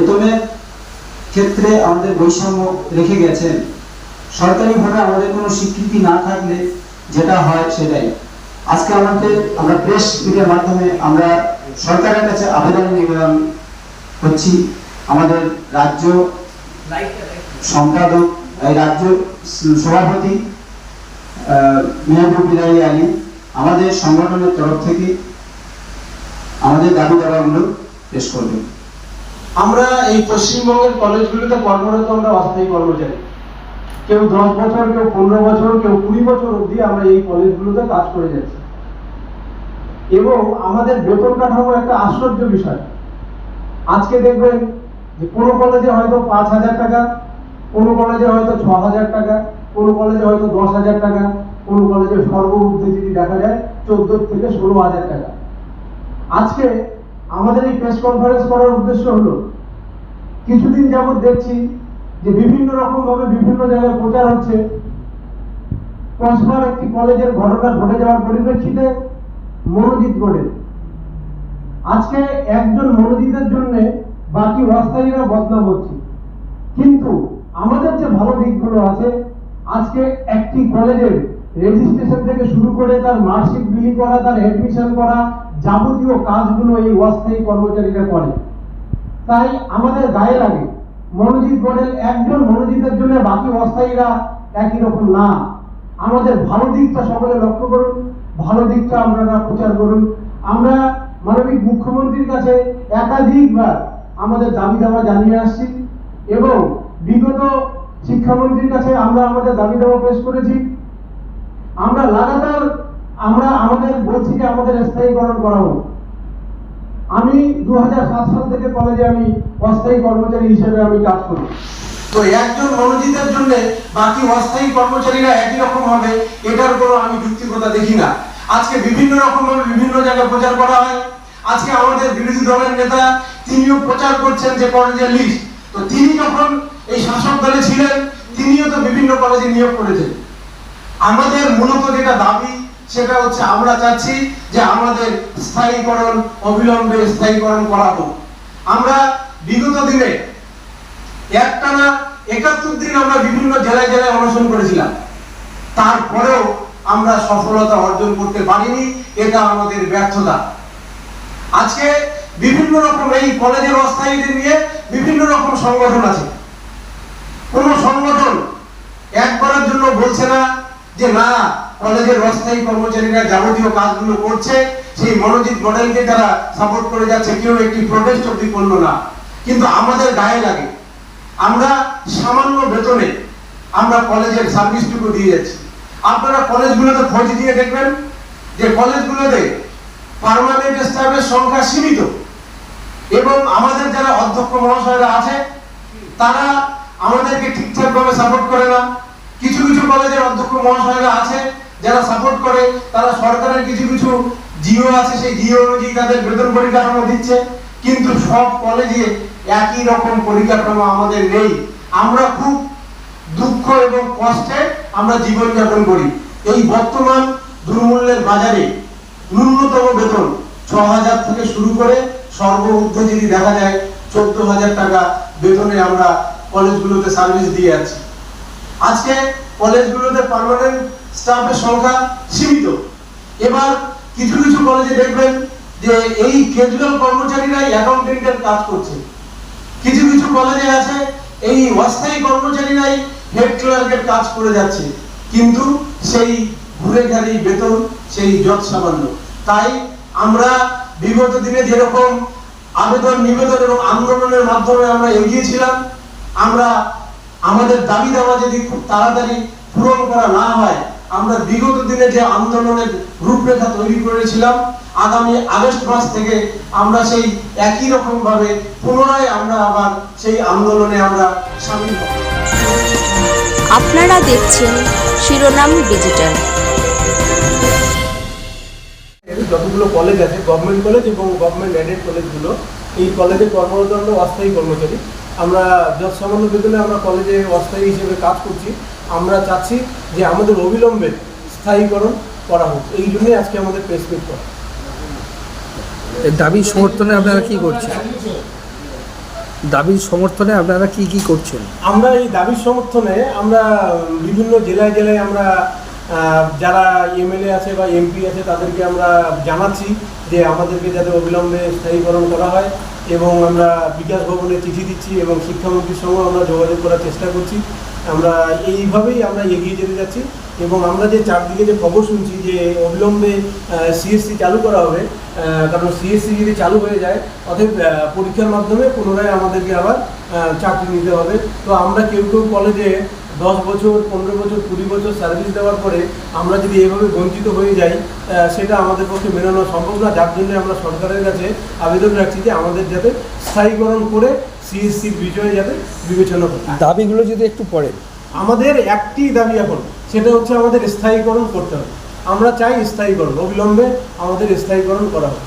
বেতনের ক্ষেত্রে আমাদের বৈষম্য রেখে গেছেন। সরকারিভাবে আমাদের কোনো স্বীকৃতি না থাকলে যেটা হয় সেটাই। আজকে আমাদের আমরা প্রেস মিডিয়ার মাধ্যমে আমরা সরকারের কাছে আবেদন নিবেদন করছি। আমাদের রাজ্য সম্পাদক, এই রাজ্য সভাপতি মেহবুব বিলাই আলী, আমাদের সংগঠনের তরফ থেকে আমাদের দাবি দাবাগুলো পেশ করবেন। আমরা এই পশ্চিমবঙ্গের কলেজগুলোতে কর্মরত, আমরা অস্থায়ী কর্মচারী। কেউ দশ বছর, কেউ পনেরো বছর, কেউ কুড়ি বছর অবধি আমরা এই কলেজগুলোতে কাজ করে যাচ্ছি। এবং আমাদের বেতন কাঠামো একটা আশ্চর্য বিষয়। আজকে দেখবেন যে কোনো কলেজে হয়তো পাঁচ হাজার টাকা, কোনো কলেজে হয়তো ছ হাজার টাকা, কোনো কলেজে হয়তো দশ হাজার টাকা, কোনো কলেজে সর্বমধ্যে যদি দেখা যায় চোদ্দ থেকে ষোলো হাজার টাকা। আজকে আমাদের এই প্রেস কনফারেন্স করার উদ্দেশ্য হলো কিছুদিন যাবত দেখছি যে বিভিন্ন রকম ভাবে বিভিন্ন জায়গায় প্রচার হচ্ছে। কসবার একটি কলেজের ঘটনা ঘটে যাওয়ার পরিপ্রেক্ষিতে মনোজিৎ বোর্ডের আজকে একজন মনোজিতের জন্য বাকি অস্থায়ীরা বদনাম হচ্ছে। কিন্তু আমাদের যে ভালো দিকগুলো আছে, আজকে একটি কলেজের রেজিস্ট্রেশন থেকে শুরু করে তার মার্কশিট বিলি করা, তার এডমিশন করা যাবতীয় কাজগুলো এই অস্থায়ী কর্মচারীরা করে। তাই আমাদের গায়ে লাগে। মনোজিৎ মডেল একজন মনোজিতের জন্য বাকি অস্থায়ীরা একই রকম না। আমাদের ভালো দিকটা সকলে লক্ষ্য করুন, ভালো দিকটা আপনারা প্রচার করুন। আমরা মানবিক মুখ্যমন্ত্রীর কাছে একাধিকবার আমাদের দাবি দাবা জানিয়ে আসছি এবং বিগত শিক্ষামন্ত্রীর কাছে আমরা আমাদের দাবি দাবা পেশ করেছি। আমরা লাগাতার আমরা আমাদের বলছি যে আমাদের স্থায়ীকরণ করা হোক। আমি দু সাল থেকে কলেজে আমি অস্থায়ী কর্মচারী হিসেবে আমি কাজ করি। তো একজন মনোজিতের জন্য বাকি অস্থায়ী কর্মচারীরা একই রকম হবে, এটার কোনো আমি যুক্তিকতা দেখি না। আজকে বিভিন্ন রকম ভাবে বিভিন্ন জায়গায় প্রচার করা হয়। আজকে আমাদের বিরোধী দলের নেতা, তিনিও প্রচার করছেন যে কলেজের লিস্ট তো তিনি যখন এই শাসক দলে ছিলেন, তিনিও তো বিভিন্ন কলেজে নিয়োগ করেছেন। আমাদের মূলত যেটা দাবি সেটা হচ্ছে আমরা চাচ্ছি যে আমাদের স্থায়ীকরণ, অবিলম্বে স্থায়ীকরণ করা হোক। আমরা বিগত দিনে একটানা একাত্তর দিন আমরা বিভিন্ন জেলায় জেলায় অনশন করেছিলাম। তারপরেও আমরা সফলতা অর্জন করতে পারিনি, এটা আমাদের ব্যর্থতা। আজকে বিভিন্ন রকম এই কলেজের অস্থায়ীদের নিয়ে বিভিন্ন রকম সংগঠন আছে। কোন সংগঠন একবারের জন্য বলছে না যে, না কলেজের অস্থায়ী কর্মচারীরা যাবতীয় কাজগুলো করছে। সেই মনোজিৎ মডেলকে তারা সাপোর্ট করে যাচ্ছে, কেউ একটি প্রোটেস্ট অব্দি করল না। কিন্তু আমাদের গায়ে লাগে। আমরা সামান্য বেতনে আমরা কলেজের সার্ভিসটুকু দিয়ে যাচ্ছি। আপনারা কলেজগুলোতে খোঁজ দিয়ে দেখবেন যে কলেজগুলোতে পার্মানেন্ট স্টাফের সংখ্যা সীমিত। এবং আমাদের যারা অধ্যক্ষ মহাশয়রা আছে, তারা আমাদেরকে ঠিকঠাকভাবে সাপোর্ট করে না। কিছু কিছু কলেজের অধ্যক্ষ মহাশয়রা আছে যারা সাপোর্ট করে, তারা সরকারের কিছু কিছু জিও আছে, সেই জিও অনুযায়ী তাদের বেতন পরিকাঠামো দিচ্ছে। কিন্তু সব কলেজে একই রকম পরিকাঠামো আমাদের নেই। আমরা খুব দুঃখ এবং কষ্টে আমরা জীবনযাপন করি। এই বর্তমান দুর্মূল্যের বাজারে ন্যূনতম বেতন ছ হাজার থেকে শুরু করে সর্বমধ্যে যদি দেখা যায় চোদ্দ হাজার টাকা বেতনে আমরা কলেজগুলোতে সার্ভিস দিয়ে আছি আজকে কলেজগুলোতে পার্মানেন্ট স্টাফের সংখ্যা সীমিত। এবার কিছু কিছু কলেজে দেখবেন যে এই ক্যাজুয়াল কর্মচারীরাই অ্যাকাউন্টেন্টের কাজ করছে। কিছু কিছু কলেজে আছে, এই অস্থায়ী কর্মচারীরাই হেড ক্লার্কের কাজ করে যাচ্ছে। কিন্তু সেই ঘুরে ঘাড়ি বেতন, সেই যৎ সামান্য। তাই আমরা বিগত দিনে যেরকম আবেদন নিবেদন এবং আন্দোলনের মাধ্যমে আমরা এগিয়েছিলাম, আমরা আমাদের দাবি দাওয়া যদি খুব তাড়াতাড়ি পূরণ করা না হয় আমরা বিগত দিনে যে আন্দোলনের রূপরেখা তৈরি করেছিলাম আগামী আগস্ট মাস থেকে আমরা সেই একই রকম ভাবে পুনরায় আমরা আবার সেই আন্দোলনে আমরা সামিল হব। আপনারা দেখছেন শিরোনাম ডিজিটাল। যতগুলো কলেজ আছে গভর্নমেন্ট কলেজ এবং গভর্নমেন্ট এডেড কলেজগুলো এই কলেজে কর্মরত আমরা অস্থায়ী কর্মচারী। আমরা যত সামান্য বেতনে আমরা কলেজে অস্থায়ী হিসেবে কাজ করছি। আমরা চাচ্ছি যে আমাদের অবিলম্বে স্থায়ীকরণ করা হোক। এই জন্যই আজকে আমাদের প্রেস মিট করা। দাবি সমর্থনে আপনারা কি করছেন? দাবির সমর্থনে আপনারা কি কি করছেন? আমরা এই দাবির সমর্থনে আমরা বিভিন্ন জেলায় জেলায় আমরা যারা এমএলএ আছে বা এমপি আছে তাদেরকে আমরা জানাচ্ছি যে আমাদেরকে যাতে অবিলম্বে স্থায়ীকরণ করা হয় এবং আমরা বিকাশ ভবনে চিঠি দিচ্ছি এবং শিক্ষামন্ত্রীর সঙ্গেও আমরা যোগাযোগ করার চেষ্টা করছি। আমরা এইভাবেই আমরা এগিয়ে যেতে যাচ্ছি এবং আমরা যে চারদিকে যে খবর শুনছি যে অবিলম্বে সিএসসি চালু করা হবে কারণ সিএসসি যদি চালু হয়ে যায় আহ, পরীক্ষার মাধ্যমে পুনরায় আমাদেরকে আবার চাকরি নিতে হবে। তো আমরা কেউ কেউ কলেজে দশ বছর পনেরো বছর কুড়ি বছর সার্ভিস দেওয়ার পরে আমরা যদি এভাবে বঞ্চিত হয়ে যাই সেটা আমাদের পক্ষে মেনানো সম্ভব না। যার জন্য আমরা সরকারের কাছে আবেদন রাখছি যে আমাদের যাতে স্থায়ীকরণ করে সিএসসির বিষয়ে যাতে বিবেচনা হয়। দাবিগুলো যদি একটু পড়েন আমাদের একটি দাবি এখন সেটা হচ্ছে আমাদের স্থায়ীকরণ করতে হবে। আমরা চাই স্থায়ীকরণ অবিলম্বে আমাদের স্থায়ীকরণ করা হোক।